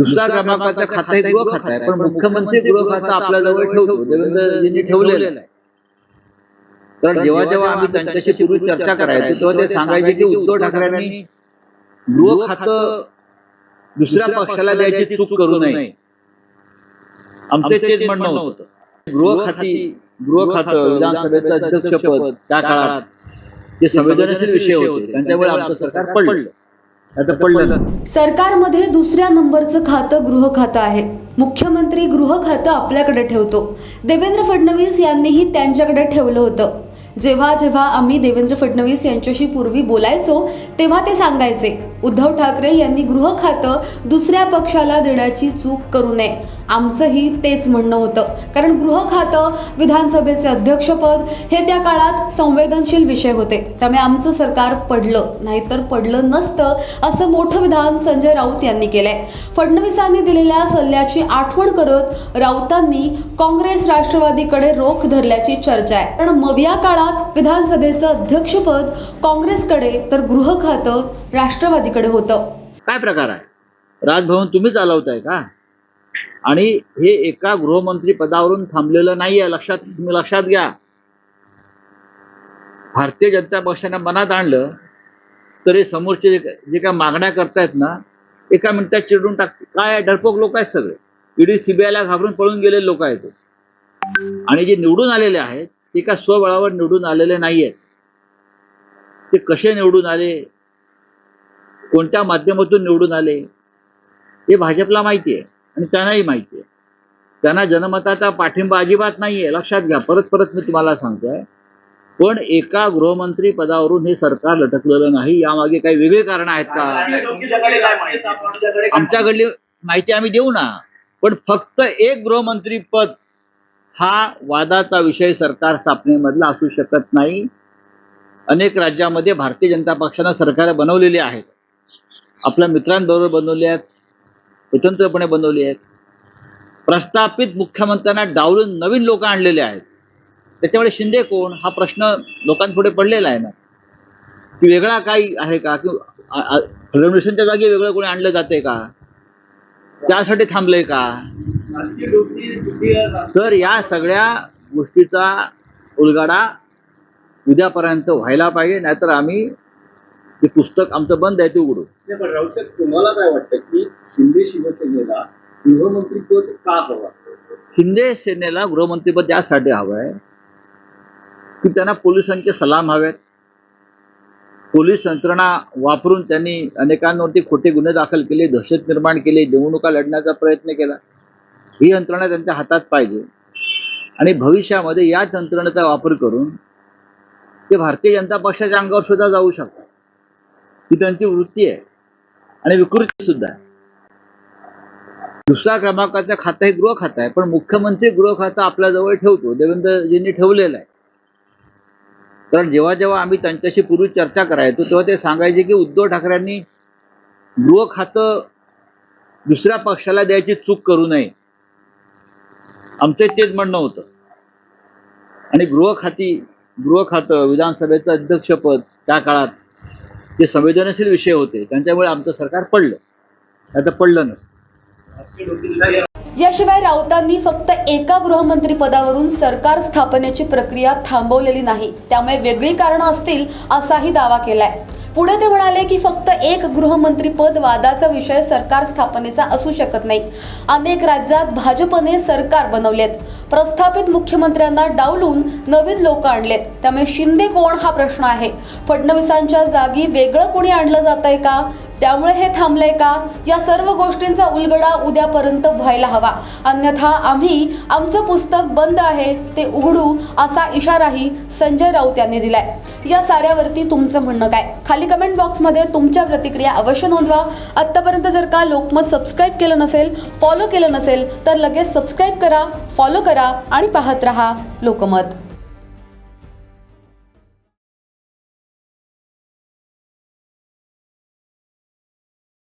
दुसरा क्रमांकाचं खातं आहे गृह खातं आहे. पण मुख्यमंत्री गृह खातं आपल्या जवळ ठेवतो. देवेंद्रजींनी ठेवलेलं आहे. तर जेव्हा जेव्हा आम्ही त्यांच्याशी पूर्वी चर्चा करायची तेव्हा ते सांगायचे की उद्धव ठाकरेंनी गृह खातं दुसऱ्या पक्षाला द्यायची चूक करू नये. आमचे तेच म्हणणं होतं. गृह खाती गृह खातं विधानसभेचं अध्यक्षपद त्या काळात ते संवेदनशील विषय होते त्यांच्यामुळे आमचं सरकार पडलं. आता पडलं नसतं. सरकारमध्ये दुसऱ्या नंबरचं खातं गृह खातं आहे. मुख्यमंत्री गृह खातं आपल्याकडे ठेवतो. देवेंद्र फडणवीस यांनीही त्यांच्याकडे ठेवलं होतं. जेव्हा जेव्हा आम्ही देवेंद्र फडणवीस यांच्याशी पूर्वी बोलायचो तेव्हा ते सांगायचे उद्धव ठाकरे यांनी गृह खातं दुसऱ्या पक्षाला देण्याची चूक करू नये. आमचंही तेच म्हणणं होतं. कारण गृह खातं विधानसभेचे अध्यक्षपद हे त्या काळात संवेदनशील विषय होते. त्यामुळे आमचं सरकार पडलं. नाहीतर पडलं नसतं असं मोठं विधान संजय राऊत यांनी केलंय. फडणवीसांनी दिलेल्या सल्ल्याची आठवण करत राऊतांनी काँग्रेस राष्ट्रवादीकडे रोख धरल्याची चर्चा आहे. कारण मविया काळात विधानसभेचं अध्यक्षपद काँग्रेसकडे तर गृह खातं राष्ट्रवादी तिकडे होतं. काय प्रकार आहे? राजभवन तुम्ही चालवताय का? आणि हे एका गृहमंत्री पदावरून थांबलेलं नाहीये. लक्षात तुम्ही लक्षात घ्या. भारतीय जनता पक्षाने मनात आणलं तरी समोरचे जे जे काय मागण्या करतायत ना एका मिनिटात चिरडून टाक काय डरपोक लोक आहेत सगळे. ईडी सीबीआयला घाबरून पळून गेलेले लोक आहेत. आणि जे निवडून आलेले आहेत ते का स्वबळावर निवडून आलेले नाही आहेत ते कसे निवडून आले? कोणत्या माध्यमातून निवडून आले? हे भाजपला माहिती आहे आणि त्यांनाही माहिती आहे. त्यांना जनमताचा पाठिंबा अजिबात नाही आहे लक्षात घ्या. परत परत मी तुम्हाला सांगतोय. पण एका गृहमंत्री पदावरून हे सरकार लटकलेलं नाही. यामागे काही वेगळे कारण आहेत का? आमच्याकडली माहिती आम्ही देऊ ना. पण फक्त एक गृहमंत्री पद हा वादाचा विषय सरकार स्थापनेमधला असू शकत नाही. अनेक राज्यामध्ये भारतीय जनता पक्षानं सरकार बनवलेली आहेत. आपल्या मित्रांबरोबर बनवली आहेत स्वतंत्रपणे बनवली आहेत. प्रस्थापित मुख्यमंत्र्यांना डावलून नवीन लोक आणलेले आहेत. त्याच्यामुळे शिंदे कोण? हा प्रश्न लोकांपुढे पडलेला आहे ना. की वेगळा काही आहे का? की आ- फडणवीसांच्या जागी वेगळं कोणी आणलं जाते का? त्यासाठी थांबलंय का? तर या सगळ्या गोष्टीचा उलगाडा उद्यापर्यंत व्हायला पाहिजे नाहीतर आम्ही ते पुस्तक आमचं बंद आहे ते उघडू. पण राऊत तुम्हाला काय वाटतं की शिंदे शिवसेनेला गृहमंत्रीपद का हवं? शिंदे सेनेला गृहमंत्रीपद यासाठी हवं आहे की त्यांना पोलिसांचे सलाम हवेत. पोलीस यंत्रणा वापरून त्यांनी अनेकांवरती खोटे गुन्हे दाखल केले दहशत निर्माण केली निवडणुका लढण्याचा प्रयत्न केला. ही यंत्रणा त्यांच्या हातात पाहिजे. आणि भविष्यामध्ये याच यंत्रणेचा वापर करून ते भारतीय जनता पक्षाच्या अंगावर सुद्धा जाऊ शकतात. ही त्यांची वृत्ती आहे. आणि विकृती सुद्धा आहे. दुसऱ्या क्रमांकाचं खातं हे गृह खातं आहे. पण मुख्यमंत्री गृह खातं आपल्या जवळ ठेवतो. देवेंद्रजींनी ठेवलेलं आहे. तर जेव्हा जेव्हा आम्ही त्यांच्याशी पूर्वी चर्चा करायचो तेव्हा ते सांगायचे की उद्धव ठाकरेंनी गृह खातं दुसऱ्या पक्षाला द्यायची चूक करू नये. आमचे तेच म्हणणं होतं. आणि गृह खाती गृह खातं विधानसभेचं अध्यक्षपद त्या काळात ते संवेदनशील विषय होते त्यांच्यामुळे आमचं सरकार पडलं. आता पडलं नसतं. याशिवाय राऊतांनी फक्त एका गृहमंत्री पदावरून सरकार स्थापनेची प्रक्रिया थांबवलेली नाही. त्यामुळे वेगळी कारणं असतील असाही दावा केलाय. पुढे ते म्हणाले की फक्त एक गृहमंत्री पद वादाचा विषय सरकार स्थापनेचा असू शकत नाही. अनेक राज्यात भाजपने सरकार बनवलेत. प्रस्थापित मुख्यमंत्र्यांना डावलून नवीन लोक आणलेत. त्यामुळे शिंदे कोण हा प्रश्न आहे? फडणवीसांच्या जागी वेगळं कोणी आणलं जात आहे का? त्यामुळे हे थांबलंय का? या सर्व गोष्टींचा उलगडा उद्यापर्यंत व्हायला हवा. अन्यथा आम्ही आमचं पुस्तक बंद आहे ते उघडू असा इशाराही संजय राऊत यांनी दिलाय. या साऱ्यावरती तुमचं म्हणणं काय? खाली कमेंट बॉक्समध्ये तुमच्या प्रतिक्रिया अवश्य नोंदवा. आत्तापर्यंत जर का लोकमत सबस्क्राईब केलं नसेल फॉलो केलं नसेल तर लगेच सबस्क्राईब करा फॉलो करा आणि पाहत रहा लोकमत.